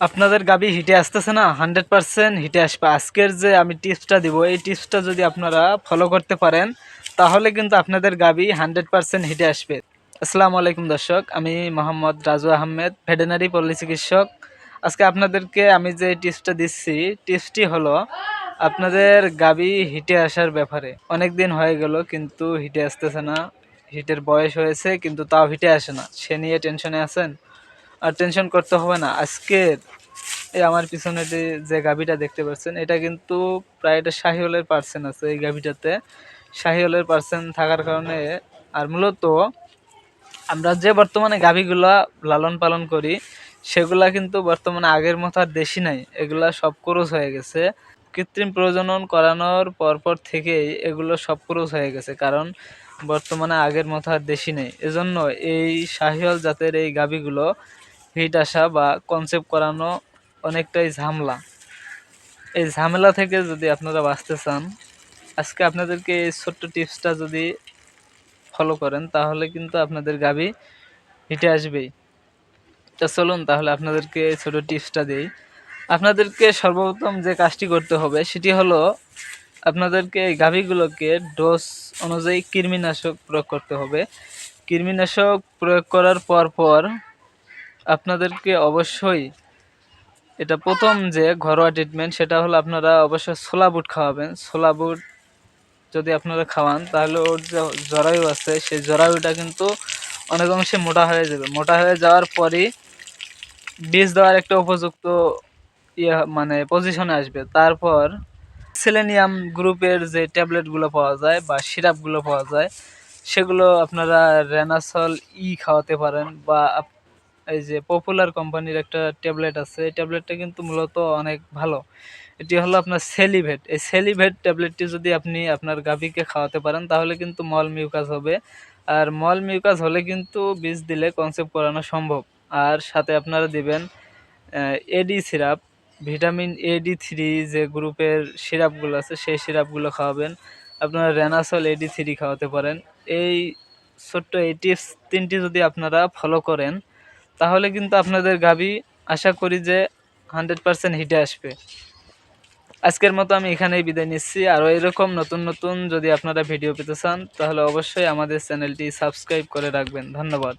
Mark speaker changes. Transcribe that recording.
Speaker 1: আপনাদের গাবি হিটে আসতেছে না, হান্ড্রেড পার্সেন্ট হিটে আসবে। আজকের যে আমি টিপসটা দিব, এই টিপসটা যদি আপনারা ফলো করতে পারেন, তাহলে কিন্তু আপনাদের গাবি হান্ড্রেড পার্সেন্ট হিটে আসবে। আসসালামু আলাইকুম দর্শক, আমি মোহাম্মদ রাজু আহমেদ, ভেটেনারি পল্লী চিকিৎসক। আজকে আপনাদেরকে আমি যে টিপসটা দিচ্ছি, টিপসটি হলো আপনাদের গাবি হিটে আসার ব্যাপারে। অনেক দিন হয়ে গেল, কিন্তু হিটে আসতেছে না। হিটের বয়স হয়েছে, কিন্তু তাও হিটে আসে না। সে নিয়ে টেনশনে আছেন? আর টেনশন করতে হবে না। আজকের এই আমার পিছনে যে গাভিটা দেখতে পাচ্ছেন, এটা কিন্তু প্রায় এটা শাহিওলের পার্সেন্ট আছে এই গাভিটাতে। শাহিওলের পার্সেন্ট থাকার কারণে আর মূলত আমরা যে বর্তমানে গাভিগুলা লালন পালন করি, সেগুলা কিন্তু বর্তমানে আগের মতো আর দেশি নাই। এগুলা সব ক্রোজ হয়ে গেছে। কৃত্রিম প্রজনন করানোর পরপর থেকেই এগুলো সব ক্রোজ হয়ে গেছে, কারণ বর্তমানে আগের মতো আর দেশি নেই। এজন্য এই শাহিওয়াল জাতের এই গাভিগুলো হিট আসা বা কনসেপ্ট করানো অনেকটাই ঝামেলা। এই ঝামেলা থেকে যদি আপনারা বাঁচতে চান, আজকে আপনাদেরকে এই ছোট্ট টিপসটা যদি ফলো করেন, তাহলে কিন্তু আপনাদের গাবি হিটে আসবেই। তা চলুন তাহলে আপনাদেরকে এই ছোটো টিপসটা দিই। আপনাদেরকে সর্বপ্রথম যে কাজটি করতে হবে, সেটি হলো আপনাদেরকে এই গাভীগুলোকে ডোজ অনুযায়ী কৃমিনাশক প্রয়োগ করতে হবে। কৃমিনাশক প্রয়োগ করার পর পর আপনাদেরকে অবশ্যই এটা প্রথম যে ঘরোয়া ট্রিটমেন্ট সেটা হলো আপনারা অবশ্যই ছোলা বুট খাওয়াবেন। ছোলা বুট যদি আপনারা খাওয়ান, তাহলে ওর যে জরায়ু আছে, সেই জরায়ুটা কিন্তু অনেক অংশে মোটা হয়ে যাবে। মোটা হয়ে যাওয়ার পরই বীজ দেওয়ার একটা উপযুক্ত ইয়ে মানে পজিশনে আসবে। তারপর সেলেনিয়াম গ্রুপের যে ট্যাবলেটগুলো পাওয়া যায় বা সিরাপগুলো পাওয়া যায়, সেগুলো আপনারা রেনাসল ই খাওয়াতে পারেন বা এই যে পপুলার কোম্পানির একটা ট্যাবলেট আছে, এই ট্যাবলেটটা কিন্তু মূলত অনেক ভালো। এটি হলো আপনার সেলিভেট এই সেলিভেট ট্যাবলেটটি যদি আপনি আপনার গাভীকে খাওয়াতে পারেন, তাহলে কিন্তু মল মিউকাস হবে। আর মল মিউকাস হলে কিন্তু বীজ দিলে কনসেপ্ট করানো সম্ভব। আর সাথে আপনারা দিবেন AD syrup vitamin AD three যে গ্রুপের সিরাপগুলো আছে, সেই সিরাপগুলো খাওয়াবেন। আপনারা রেনাসল এডি থ্রি খাওয়াতে পারেন। এই ছোট্ট এই টিপস তিনটি যদি আপনারা ফলো করেন তাহলে কিন্তু আপনাদের গাবি আশা করি যে হান্ড্রেড পারসেন্ট হিটে আসবে। আজকের মতো আমি এখানেই বিদায় নিচ্ছি। আরও এরকম নতুন নতুন যদি আপনারা ভিডিও পেতে চান, তাহলে অবশ্যই আমাদের চ্যানেলটি সাবস্ক্রাইব করে রাখবেন। ধন্যবাদ।